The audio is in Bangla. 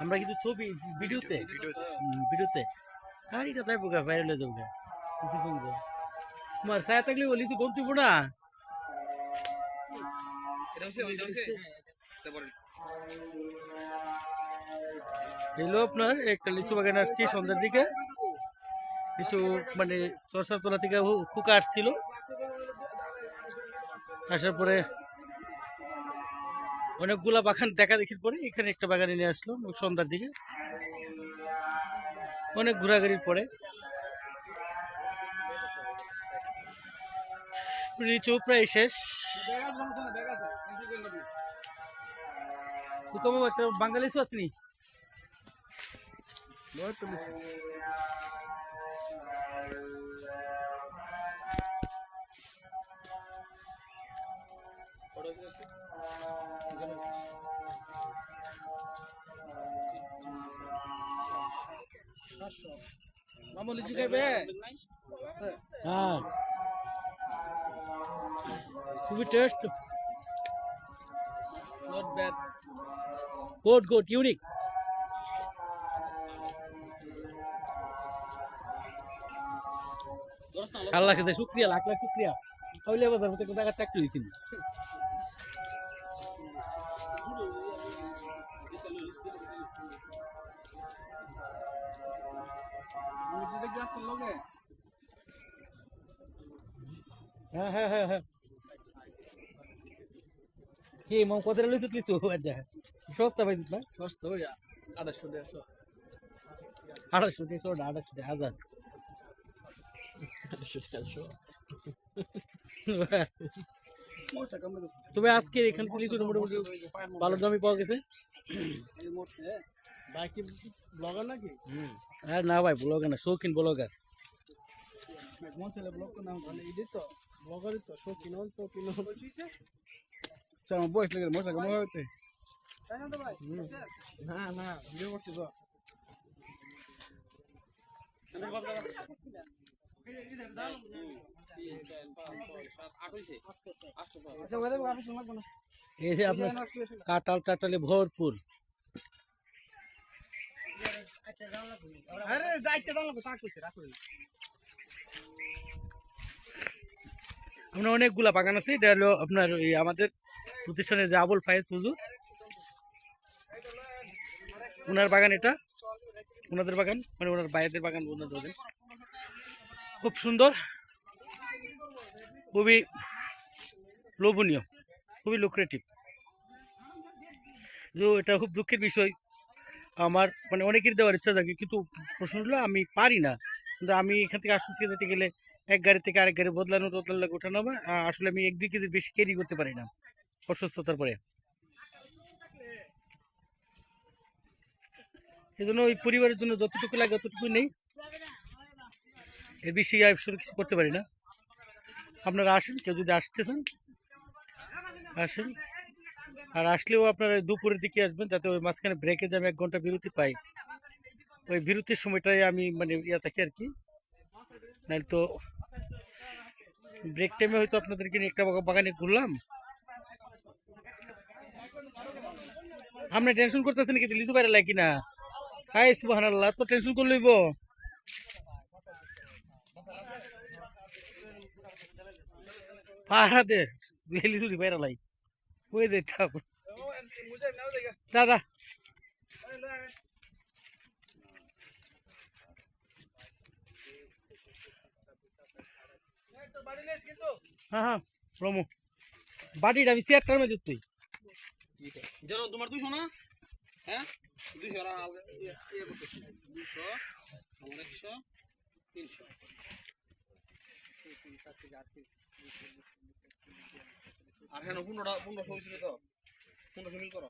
আমরা কিন্তু ছবি, ভিডিওতে ভিডিওতে। এটা তাই বোকা ভাইরাল হয়ে যাবে। কিছু কমবো তোমার ছায়া থাকলে বলি কিছু গন্তিব না। এলো আপনার, একটা লিচু বাগানে আসছি সন্ধ্যার দিকে। কিছু মানে চরসার তোলা থেকে কুকা আসছিল। আসার পরে অনেকগুলা বাগান দেখা দেখির পরে এখানে একটা বাগানে নিয়ে আসলো সন্ধ্যার দিকে। অনেক ঘোরাঘুরির পরে। লিচু প্রায় শেষ। বাঙালি লিচু আসেনি মামু লিচু খাইবে হ্যাঁ। খুবই taste not bad good good unique আল্লাহ শুক্রিয়া লাখ লাখ শুক্রিয়া। হইলে বাজার মধ্যে টাকা চাকরি হ্যাঁ হ্যাঁ হ্যাঁ হ্যাঁ। কি মম কত লিচু আচ্ছা সস্তা পাই দিত না? সস্তা আড়াইশো দেড়শো। আড়াইশো দেড়শো আড়াইশো হাজার। তবে এখান থেকে লিচুটা মোটামুটি ভালো দামে পাওয়া গেছে? ভাই কি ব্লগার নাকি? আর না ভাই ব্লগার না শৌখিন ব্লগার। মন ছেলে ব্লগ নাম তাহলে ইডি তো ব্লগারই তো শো কিনো তো কিনো চল আমার বয়স লেগে মশা কামড়ে হইতে। না না ভিডিও তো আচ্ছা ওদের না এই যে আপনার কাটাল টাটালে ভরপুর। আরে রাখো আপনার অনেকগুলা বাগান আছে, এটা হলো আপনার এই আমাদের প্রতিষ্ঠানের যে আবুল ফায়েজ হুজুর। ওনার বাগান এটা, ওনাদের বাগান মানে ওনার বাইরের বাগান ওনাদের খুব সুন্দর, খুবই লোভনীয়, খুবই লুক্রেটিভ তো এটা খুব দুঃখের বিষয় আমার মানে অনেকের দেওয়ার ইচ্ছা থাকে কিন্তু প্রশ্ন হলো আমি পারি না। কিন্তু আমি এখান থেকে আসতে যেতে গেলে এক গাড়ি থেকে আরেক গাড়ি বদলানো টদলানো ওঠানো আসলে আমি এক দুই কেজির বেশি ক্যারি করতে পারি না অসুস্থতার পরে। এই জন্য ওই পরিবারের জন্য যতটুকু লাগে ততটুকু নেই। এর বেশি আসলে কিছু করতে পারি না। আপনারা আসেন, কেউ যদি আসতে চান, আসেন। আর আসলেও আপনারা দুপুরের দিকে আসবেন যাতে ওই মাঝখানে ব্রেকে যে আমি এক ঘণ্টা বিরতি পাই, ওই বিরতির সময়টাই আমি মানে ইয়া থাকি আর কি। নাহলে তো ব্রেক টাইমে হয়তো আপনাদেরকে নিয়ে একটা বাগানে ঘুরলাম। আপনি টেনশন করতেছেন কি লিচু বাইরে লাগি না হাই সুবাহ তো টেনশন করে লইব পাহারা দে লিচু বাইরে লাই। ওই দে ঠাকুর। মুঝে নাও দাদা। হ্যাঁ হ্যাঁ প্রমো বাটিটা আমি চেয়ারটার মধ্যে তুই। জানো তোমার দুশো না? হ্যাঁ? দুশো দুশো আমার একশো তিনশো। আর হ্যাঁ পনেরোটা পনেরোশো হয়েছিল তো। পনেরোশো মিল করো।